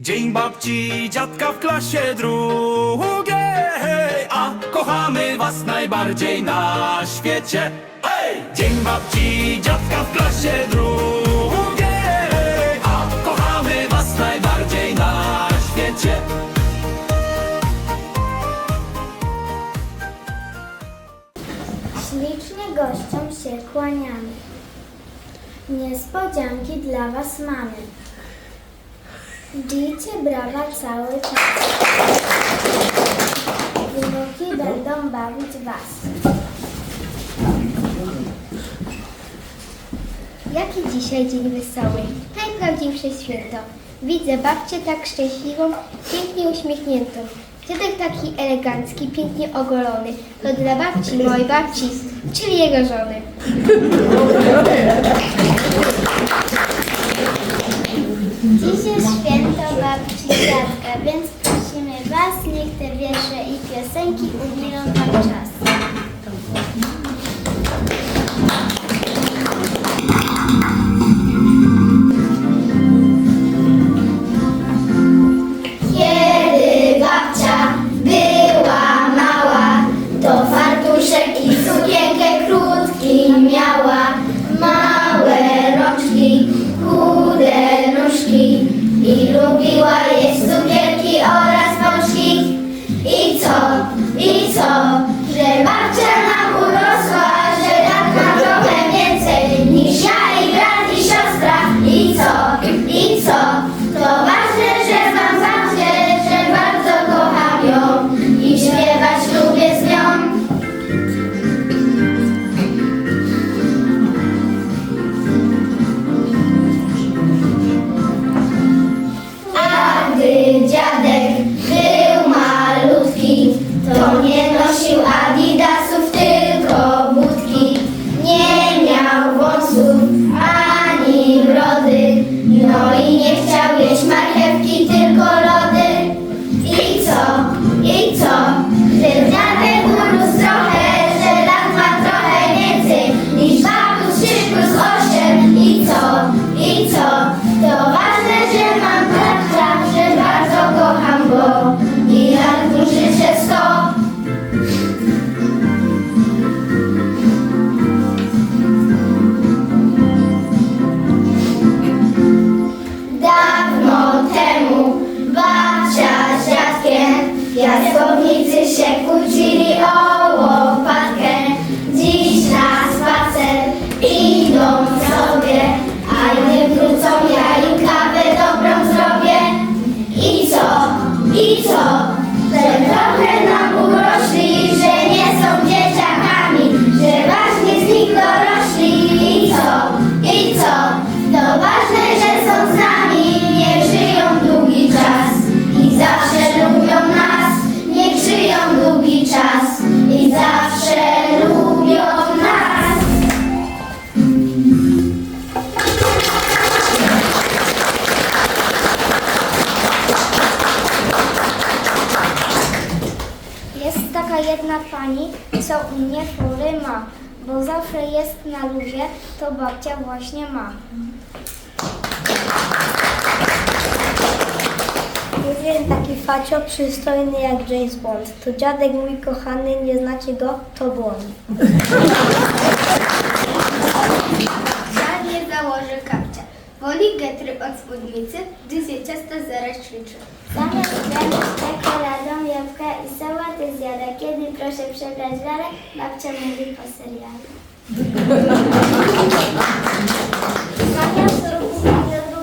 Dzień babci dziadka w klasie drugiej, a kochamy was najbardziej na świecie. Hej! Dzień babci dziadka w klasie drugiej, a kochamy was najbardziej na świecie. Ślicznie gościom się kłaniamy. Niespodzianki dla Was mamy. Bijcie brawa cały czas. Wnuki będą bawić Was. Jaki dzisiaj dzień wesoły, najprawdziwsze święto. Widzę babcię tak szczęśliwą, pięknie uśmiechniętą. Dziadek taki elegancki, pięknie ogolony. To dla babci, mojej babci, czyli jego żony. Dziś jest święto babci dziadka, więc prosimy Was, niech te wiersze i piosenki umilą Wam czas. Kiedy babcia była mała, to fartuszek i sukienkę krótki miała. Jedna pani, co u mnie fury ma, bo zawsze jest na luzie, to babcia właśnie ma. Jeden taki facio przystojny jak James Bond. To dziadek mój kochany, nie znacie go, to błąd. Ja nie założę kapcia. Woli getry od spódnicy, gdy zje ciasto zaraz ćwiczy. Zamiast kremić i sałaty zjada. Kiedy proszę przebrać lalek, babcia mówi po serialu. Zamiast ruchu na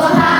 Lord.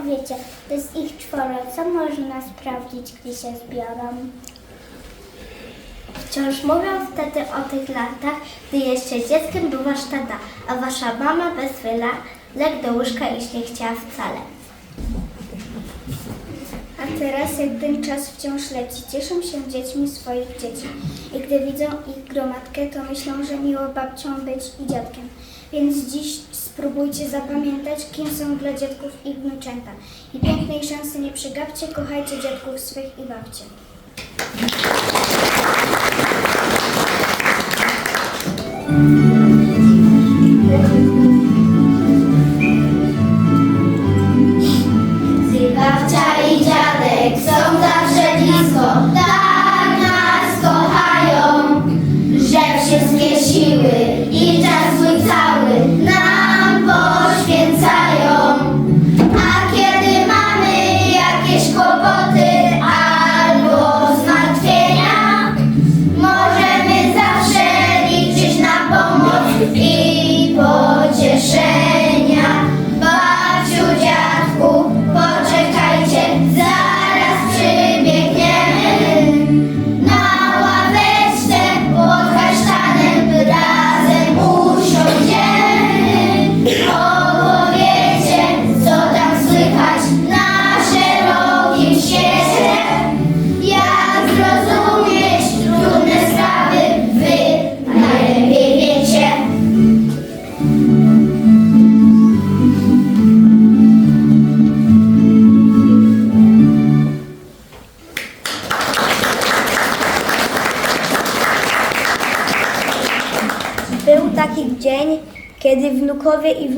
Jak wiecie, to jest ich czworo. Co można sprawdzić, gdzie się zbiorą? Wciąż mówią wtedy o tych latach, gdy jeszcze dzieckiem była tata, a wasza mama bez wyla legł do łóżka iść nie chciała wcale. A teraz, jak ten czas wciąż leci, cieszą się dziećmi swoich dzieci. I gdy widzą ich gromadkę, to myślą, że miło babcią być i dziadkiem. Więc dziś spróbujcie zapamiętać, kim są dla dziadków ich wnuczęta. I pięknej szansy nie przegapcie, kochajcie dziadków swych i babcie. Gdy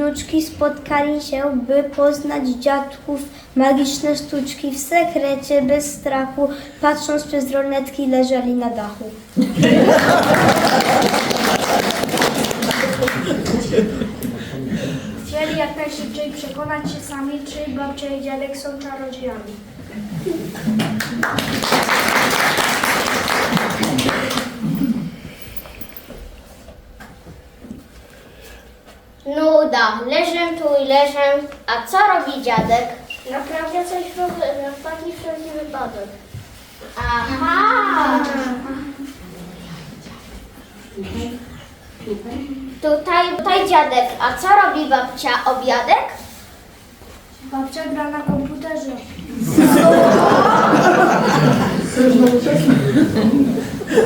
wnuczki spotkali się, by poznać dziadków magiczne sztuczki w sekrecie, bez strachu, patrząc przez lornetki leżeli na dachu. Chcieli jak najszybciej przekonać się sami, czy babcia i dziadek są czarodziejami. Leżę tu i leżę, a co robi dziadek? Naprawdę coś w taki wszelki wypadek. Aha! Tutaj, tutaj dziadek, a co robi babcia? Obiadek? Babcia gra na komputerze.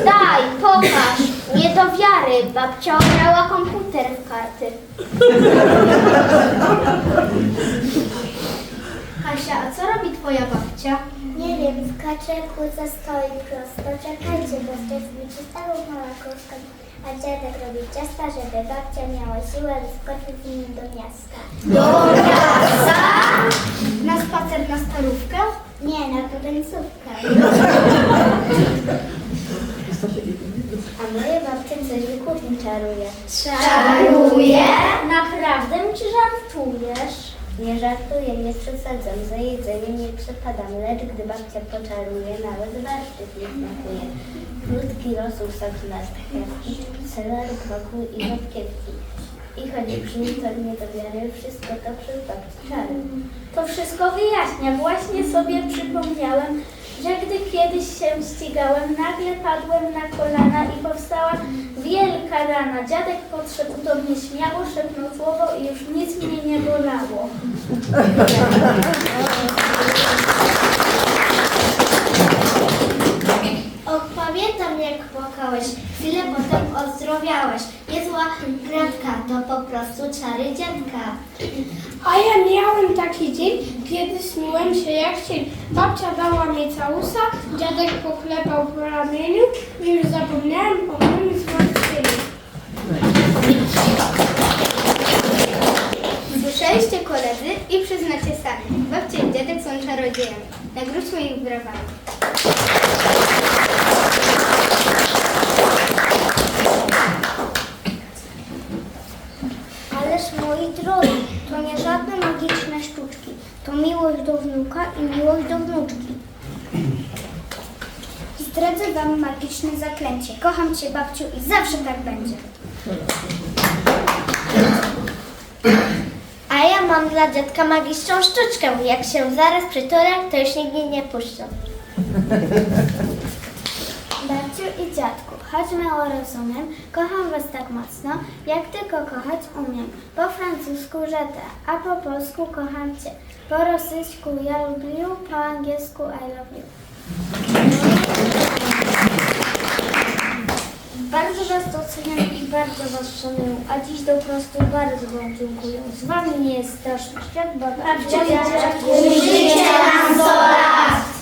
Daj, pokaż. Nie do wiary, babcia grała komputer w karty. Kasia, a co robi twoja babcia? Nie wiem, skacze, kłóca, stoi prosto. Czekajcie, bo będzie stał mała kózka. A dziadek robi ciasta, żeby babcia miała siłę wyskoczyć z nim do miasta. Na spacer na starówkę? Nie, na podęcówkę. A moje babcie coś kuchni czaruje. Czaruje? Naprawdę czy żartujesz? Nie żartuję, nie przesadzam. Za jedzeniem nie przepadam, lecz gdy babcia poczaruje, nawet warszczyk nie smakuje. Krótki rosół sok na stachewki, seler, kroku i rzodkiewki. I choć brzmi to nie do wiary, wszystko to przez babci czary. To wszystko wyjaśnia. Właśnie sobie przypomniałem, że gdy kiedyś się ścigałem, nagle padłem na kolana i powstała wielka rana. Dziadek podszedł do mnie śmiało, szepnął słowo i już nic mnie nie bolało. O, pamiętam jak płakałeś, chwilę potem ozdrowiałeś. Niezła gratka, to po prostu czary dziadka. A ja miałem taki dzień, kiedy śniłem się jak cień. Babcia dała mi całusa, dziadek poklepał po ramieniu i już zapomniałem o moim zmartwieniu. Słyszeliście koledzy i przyznacie sami. Babcia i dziadek są czarodziejami. Nagródźmy ich brawami. Moi drodzy, to nie żadne magiczne sztuczki. To miłość do wnuka i miłość do wnuczki. Zdradzę wam magiczne zaklęcie. Kocham cię, babciu, i zawsze tak będzie. mam dla dziadka magiczną sztuczkę. Jak się zaraz przytulę, to już nigdy nie puszczą. I dziadku, choć mało rozumiem, kocham was tak mocno, jak tylko kochać umiem. Po francusku żetę, a po polsku kocham cię. Po rosyjsku ja lubię, po angielsku I love you. Bardzo Was doceniam i bardzo Was szanuję, a dziś do prostu bardzo Wam dziękuję. Z Wami nie jest straszny świat, babcia Życie nam 100 lat!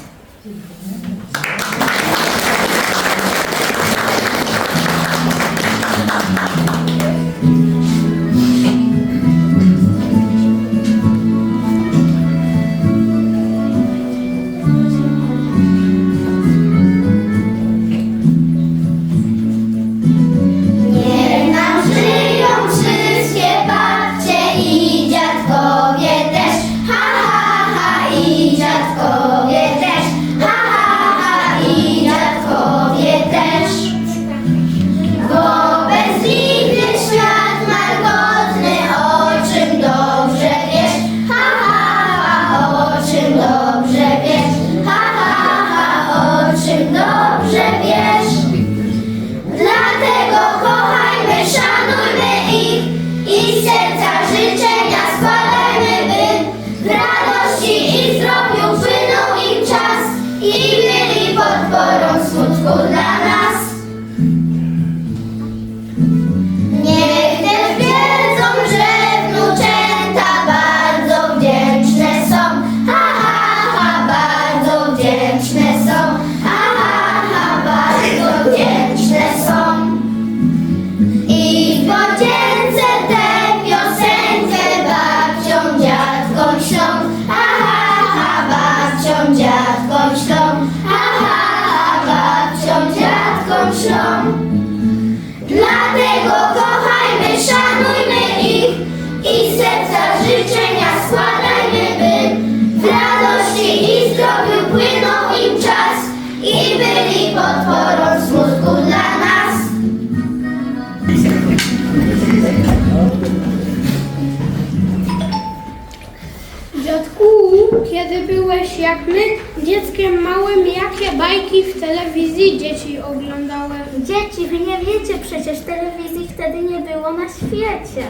Byłeś jak my, dzieckiem małym, jakie bajki w telewizji dzieci oglądały? Dzieci, Wy nie wiecie, przecież telewizji wtedy nie było na świecie.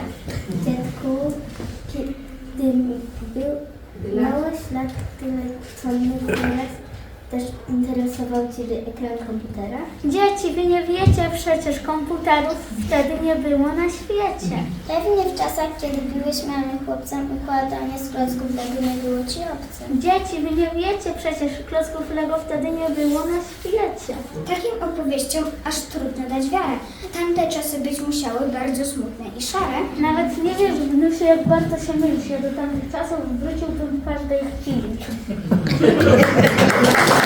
Dziadku, kiedy był mały lat tyle co my też interesował Ciebie ekran komputera? Dzieci, Wy nie wiecie, przecież komputerów wtedy nie było na świecie. Pewnie w czasach, kiedy byłeś małym chłopcem, układanie z klocków Lego nie było Ci obce. Dzieci, Wy nie wiecie, przecież klocków Lego wtedy nie było na świecie. Takim opowieściom aż trudno dać wiarę. Tamte czasy być musiały bardzo smutne i szare. Nawet nie wiesz, wnusie, jak bardzo się mylisz. Ja do tamtych czasów wróciłbym w każdej chwili.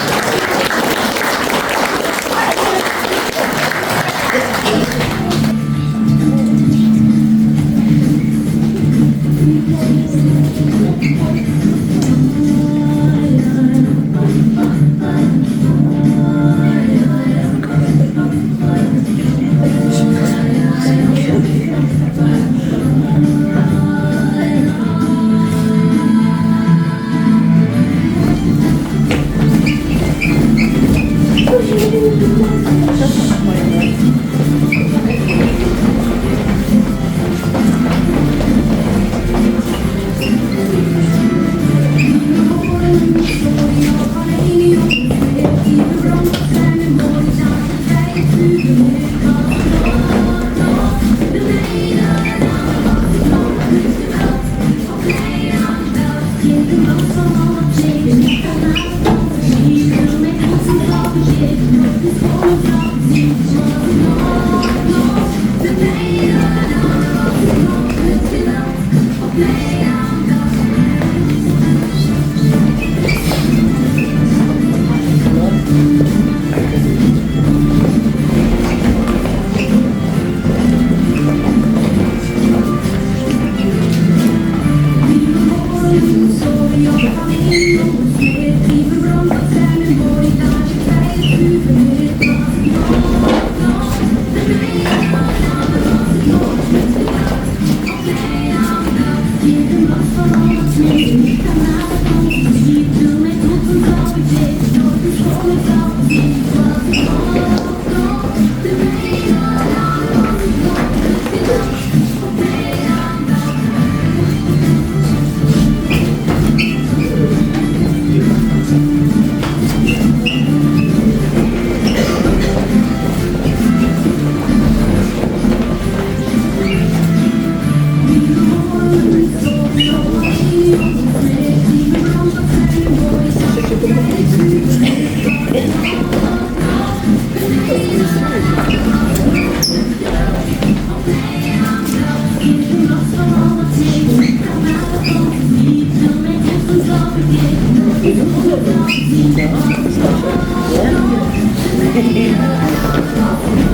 Yeah.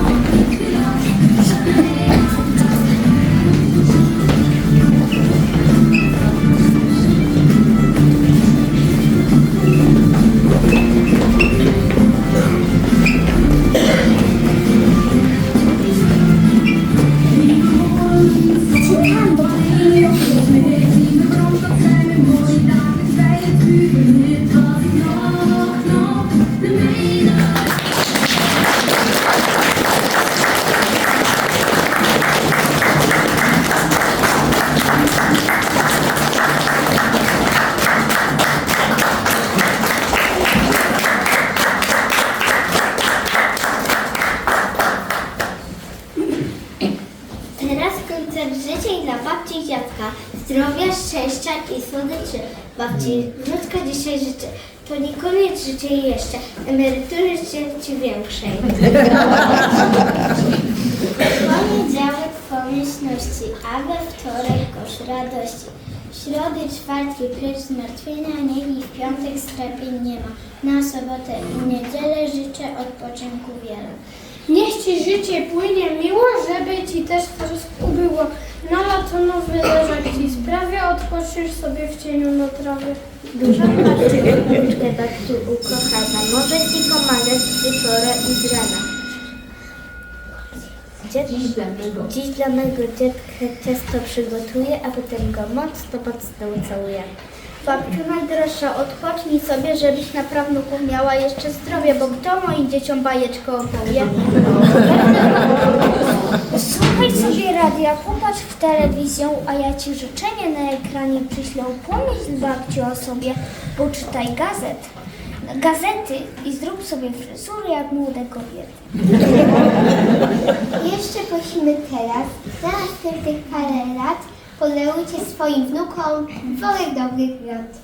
Życia jeszcze. Emerytury ci większej. Poniedziałek pomyślności, a we wtorek kosz radości. W środy, czwartki precz zmartwienia, niech i w piątek strapień nie ma. Na sobotę i niedzielę życzę odpoczynku wiele. Niech ci życie płynie miło, żeby ci też. Lato nowy leżak ci sprawia, odpoczniesz sobie w cieniu na trawie. Dużo marczy wnuczkę babciu ukochana, może ci pomagać wieczora i z rana. Dziad, dziś dla mego dziadka ciasto przygotuję, a potem go mocno, mocno ucałuję. Babciu najdroższa, odpocznij sobie, żebyś na prawnuków miała jeszcze zdrowie, bo kto moim dzieciom bajeczkę opowie? Słuchaj sobie radia, popatrz w telewizję, a ja ci życzenie na ekranie przyślę. Pomyśl babciu o sobie, poczytaj gazet. Gazety i zrób sobie fryzurę jak młode kobiety. Jeszcze prosimy teraz, na następnych parę lat, podarujcie swoim wnukom worek dobrych rad.